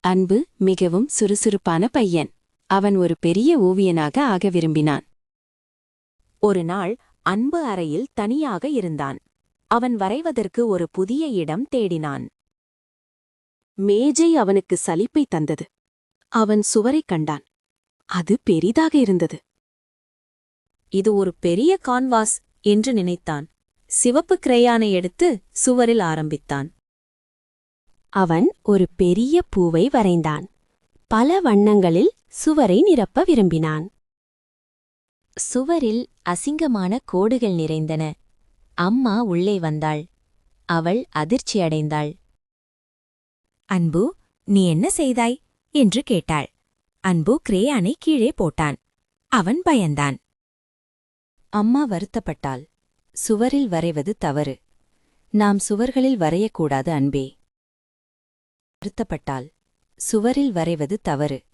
அன்பு மிகவும் சுறுசுறுப்பான பையன். அவன் ஒரு பெரிய ஓவியனாக ஆக விரும்பினான். ஒரு நாள் அன்பு அறையில் தனியாக இருந்தான். அவன் வரைவதற்கு ஒரு புதிய இடம் தேடினான். மேஜை அவனுக்கு சலிப்பை தந்தது. அவன் சுவரைக் கண்டான். அது பெரிதாக இருந்தது. இது ஒரு பெரிய கான்வாஸ் என்று நினைத்தான். சிவப்பு கிரேயானை எடுத்து சுவரில் ஆரம்பித்தான். அவன் ஒரு பெரிய பூவை வரைந்தான். பல வண்ணங்களில் சுவரை நிரப்ப விரும்பினான். சுவரில் அசிங்கமான கோடுகள் நிறைந்தன. அம்மா உள்ளே வந்தாள். அவள் அதிர்ச்சியடைந்தாள் அன்பு நீ என்ன செய்தாய்? என்று கேட்டாள். அன்பு கிரேயானை கீழே போட்டான். அவன் பயந்தான். அம்மா வருத்தப்பட்டாள். சுவரில் வரைவது தவறு. நாம் சுவர்களில் வரையக்கூடாது அன்பே. வருத்தப்பட்டாள். சுவரில் வரைவது தவறு.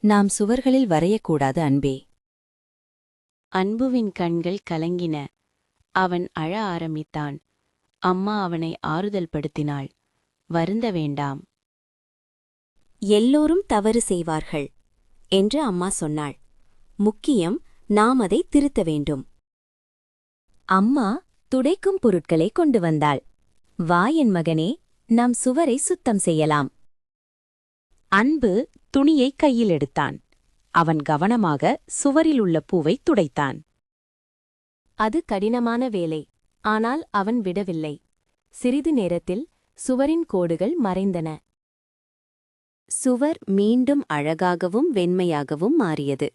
நாம் சுவர்களில் வரையக்கூடாது அன்பே. அன்புவின் கண்கள் கலங்கின. அவன் அழ ஆரம்பித்தான். அம்மா அவனை ஆறுதல் படுத்தினாள். வருந்த வேண்டாம். எல்லோரும் தவறு செய்வார்கள் என்று அம்மா சொன்னாள். முக்கியம் நாம் அதை திருத்த வேண்டும். அம்மா துடைக்கும் பொருட்களை கொண்டு வந்தாள். வா என் மகனே நம் சுவரை சுத்தம் செய்யலாம். அன்பு துணியை கையில் எடுத்தான். அவன் கவனமாக சுவரில் உள்ள பூவை துடைத்தான். அது கடினமான வேலை ஆனால் அவன் விடவில்லை. சிறிது நேரத்தில் சுவரின் கோடுகள் மறைந்தன. சுவர் மீண்டும் அழகாகவும் வெண்மையாகவும் மாறியது.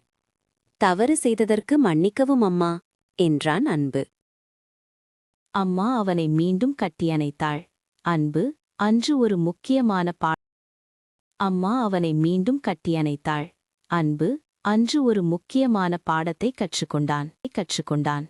தவறு செய்ததற்கு மன்னிக்கவும் அம்மா என்றான் அன்பு. அம்மா அவனை மீண்டும் கட்டியணைத்தாள் அன்பு அன்று ஒரு முக்கியமான பா அம்மா அவனை மீண்டும் கட்டியணைத்தாள். அன்பு அன்று ஒரு முக்கியமான பாடத்தை கற்றுக்கொண்டான். கற்றுக்கொண்டான்.